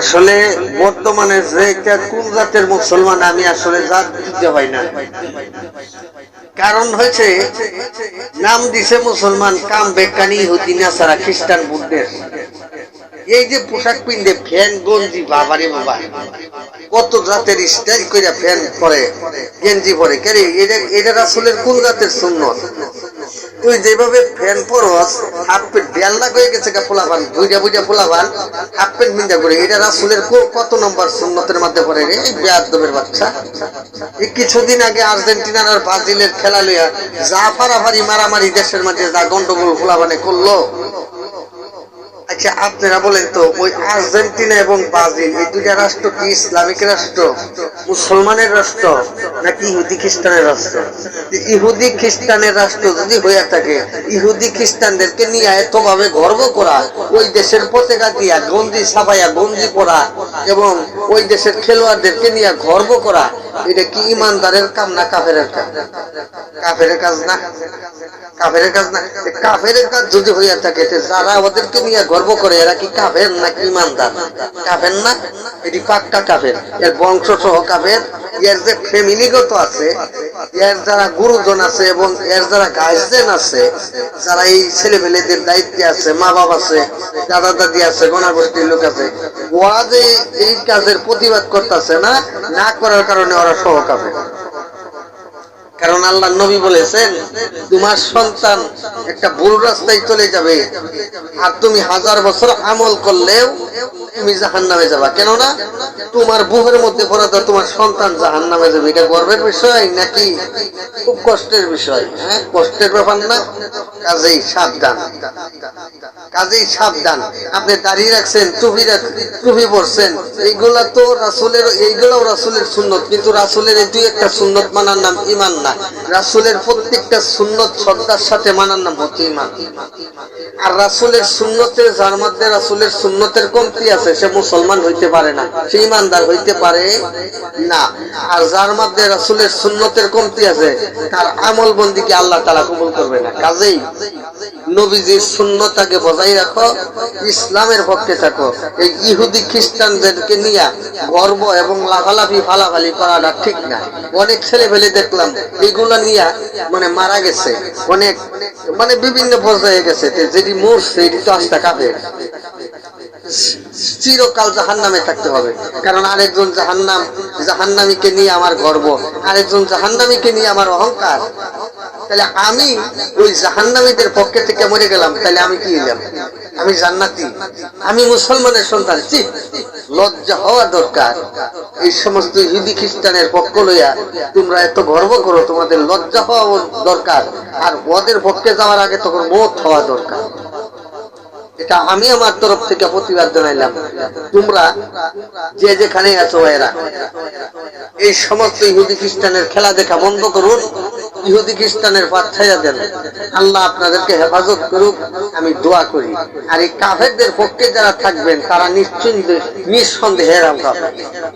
আসলে বর্তমানে যে একটা কোন জাতের মুসলমান আমি আসলে জাত দিতে হয় না। কারণ হয়েছে, নাম দিছে মুসলমান কাম বেকানি ইহুদি, নাসারা, খ্রিস্টান, বুদ্ধের। এই যে পোশাক পিন্দে ফ্যান গঞ্জি, বাবারে বাবা। কত জাতের স্টাইল করে ফ্যান পরে, গেঞ্জি পরে। কেরে এটা এটা আসলের কোন জাতের সুন্নত? তুই যেভাবে ফ্যান পরস হাফ প্যান্ট বেল্লা হয়ে গেছে বুঝা বুঝা হাফ প্যান্ট মিন্দা করে। এটা রাসুলের কত নম্বর সুন্নতের মধ্যে পড়ে রে? এই বাচ্চা। এই কিছুদিন আগে আর্জেন্টিনার আর ব্রাজিলের খেলা লইয়া যা ফারাফারি মারামারি দেশের মাঝে যা গন্ডগোল পোলাবানে করল আচ্ছা আপনারা বলেন তো, ওই আর্জেন্টিনা এবং ব্রাজিল, এই দুইটা রাষ্ট্র কি ইসলামিক রাষ্ট্র, মুসলমানের রাষ্ট্র, নাকি ইহুদি খ্রিস্টানের রাষ্ট্র? ইহুদি খ্রিস্টানের রাষ্ট্র যদি হয়ে থাকে, ইহুদি খ্রিস্টানদেরকে নিয়ে এতভাবে গর্ব করা, ওই দেশের পতাকা দিয়া গঞ্জি ছাপাইয়া গন্দি পরা এবং ওই দেশের খেলোয়াড়দেরকে নিয়ে গর্ব করা, এটা কি ইমানদারের কাম না কাফের কাজ কাফের কাজ না। কাফের কাজ না। কাফের কাজ যদি হইয়া থাকে যারা ওদেরকে নিয়ে গর্ব করে, এরা কি কাফের নাকি ইমানদার? কাফের না? এটি পাক্কা কাফের। এর বংশ সহ কাফের। এর যে ফ্যামিলিগত আছে এর যারা গুরুজন আছে এবং এর যারা গার্জেন আছে, যারা এই ছেলে পেলেদের দায়িত্বে আছে মা বাবা আছে দাদা দাদি আছে গণাগোষ্ঠীর লোক আছে, ওরা যে এই কাজের প্রতিবাদ করতেছে না না করার কারণে ওরা সহ কাফের কারণ আল্লাহ নবী বলেছেন, তোমার সন্তান একটা ভুল রাস্তায় চলে যাবে, আর তুমি হাজার বছর আমল করলেও তুমি জাহান নামে যাবা। কেননা তোমার বুহের মধ্যে তো তোমার সন্তান জাহান নামে যাবে। এটা গর্বের বিষয় নাকি খুব কষ্টের বিষয়? হ্যাঁ কষ্টের ব্যাপার না, কাজেই সাবধান। কাজেই সাবধান। আপনি দাঁড়িয়ে রাখছেন, টুপি টুপি পরছেন। এইগুলা তো রাসুলের, এইগুলাও রাসুলের সুন্নত, কিন্তু রাসুলের এই দুই একটা সুন্নত মানার নাম ইমান না। রাসুলের প্রত্যেকটা সুন্নত শ্রদ্ধার সাথে মানার নাম হচ্ছে ইমান আর রাসুলের সুন্নতে যার মধ্যে রাসুলের সুন্নতের কমতি আছে, সে মুসলমান হইতে পারে না, সে ইমানদার হইতে পারে না। আর যার মধ্যে রাসুলের সুন্নতের কমতি আছে, তার আমল বন্দিকে আল্লাহ তালা কবুল করবে না। কাজেই নবীজির শূন্যতাকে বজায় রাখো, ইসলামের পক্ষে থাকো। এই ইহুদি খ্রিস্টানদেরকে নিয়ে গর্ব এবং লাফালাফি, ফালাফালি করাটা ঠিক না। অনেক ছেলে ফেলে দেখলাম, এগুলা নিয়ে মানে মারা গেছে। অনেক মানে বিভিন্ন পর্যায়ে গেছে। যেটি মরছে, এটি তো আস্তা কাঁপে। চিরকাল জাহান নামে থাকতে হবে। কারণ আরেকজন জাহান্নাম, জাহান্নামীকে নিয়ে আমার গর্ব। আরেকজন জাহান্নামীকে নিয়ে আমার অহংকার। তাহলে আমি ওই জাহান্নামীদের পক্ষে থেকে মরে গেলাম, তাহলে আমি কি হইলাম? আমি জান্নাতি। আমি মুসলমানের সন্তান। লজ্জা হওয়া দরকার। এই সমস্ত ইহুদি খ্রিস্টানের পক্ষ লইয়া তোমরা এত গর্ব করো, তোমাদের লজ্জা হওয়া দরকার। আর ওদের পক্ষে যাওয়ার আগে তখন মত হওয়া দরকার। এটা আমি আমার তরফ থেকে প্রতিবাদ জানাইলাম। তোমরা যে যেখানে আছো এরা এই সমস্ত ইহুদি খ্রিস্টানের খেলা দেখা বন্ধ করুন, ইহুদি খ্রিস্টানের বাচ্চাইয়া দেন। আল্লাহ আপনাদেরকে হেফাজত করুক, আমি দোয়া করি। আর এই কাফেরদের পক্ষে যারা থাকবেন, তারা নিশ্চিন্ত নিঃসন্দেহে